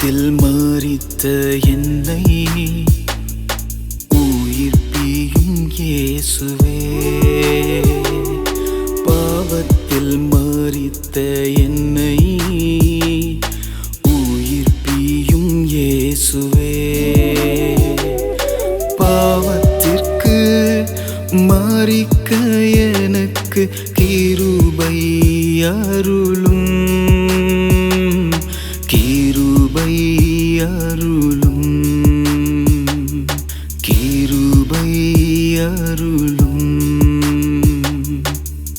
பாவத்தில் மறித்த என்னை உயிர்ப்பியும் இயேசுவே. பாவத்தில் மறித்த என்னை உயிர்ப்பியும் இயேசுவே. பாவத்திற்கு மறிக்க எனக்கு கிருபை அருளும் அருளும் கீருபை அருளும்.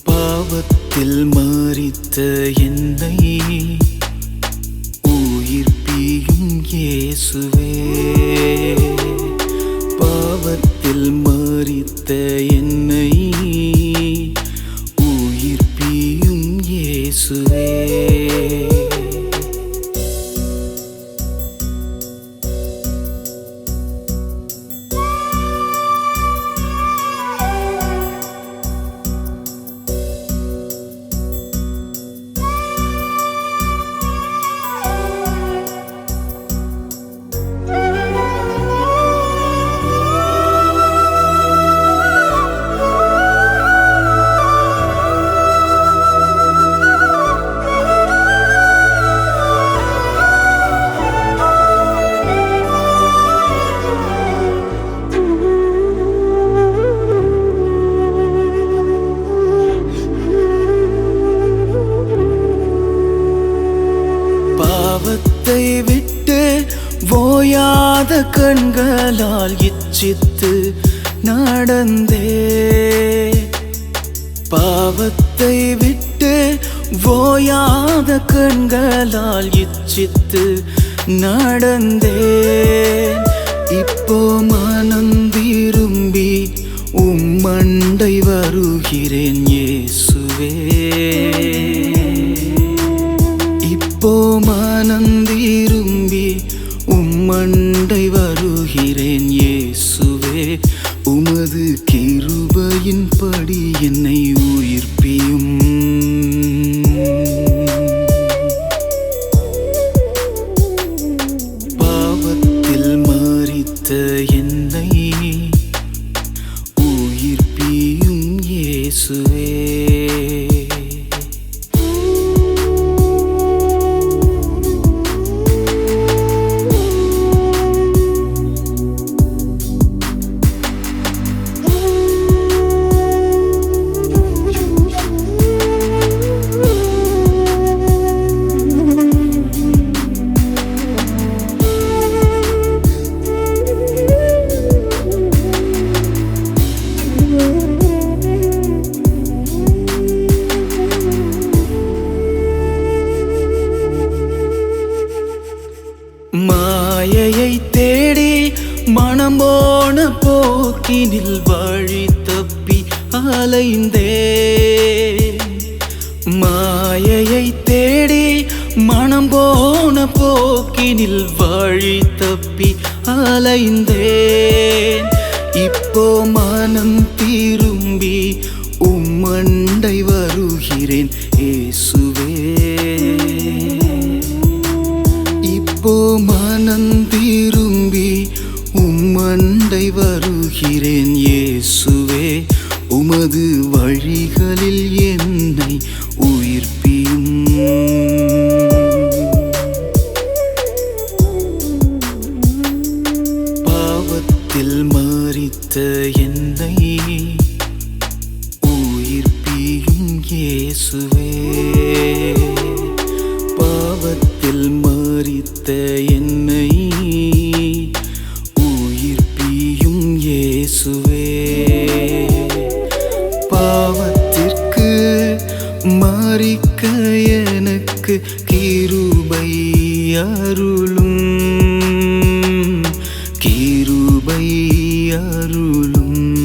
பாவத்தில் மறித்த என்னை உயிர்ப்பியும் இயேசுவே. பாவத்தில் மறித்த என்னை கண்களால் இச்சித்து நடந்தே. பாவத்தை விட்டு ஓயாத கண்களால் இச்சித்து நடந்தே. இப்போ மனம் திரும்பி உம்மண்டை வருகிறேன் ஏசுவே இப்போ மனம் கிருபையின் என்னை உயிர்ப்பியும். பாவத்தில் மறித்த என்னை உயிர்ப்பியும் இயேசுவே. தேடி மனம் போன போக்கினில் வழி தப்பி அலைந்தே. மாயையை தேடி மனம் போன போக்கினில் வழி தப்பி அலைந்தேன் இப்போ மனம் திரும்பி உம்மண்டை வருகிறேன் ஏசுவே. வருகிறேன் இயேசுவே உமது வழிகளில் என்னை உயிர்ப்பியும். பாவத்தில் மறித்த என்னை உயிர்ப்பியும் இயேசுவே. பாவத்தில் மறித்த மாறிக்க எனக்கு கீருபை அருளும். கீருபை அருளும்.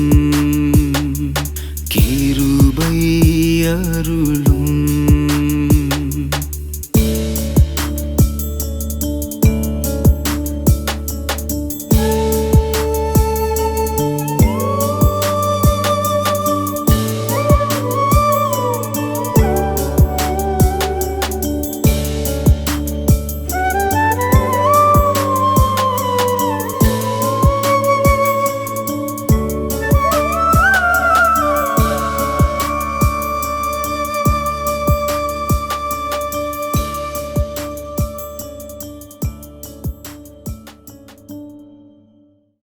கீருபை அருளும்.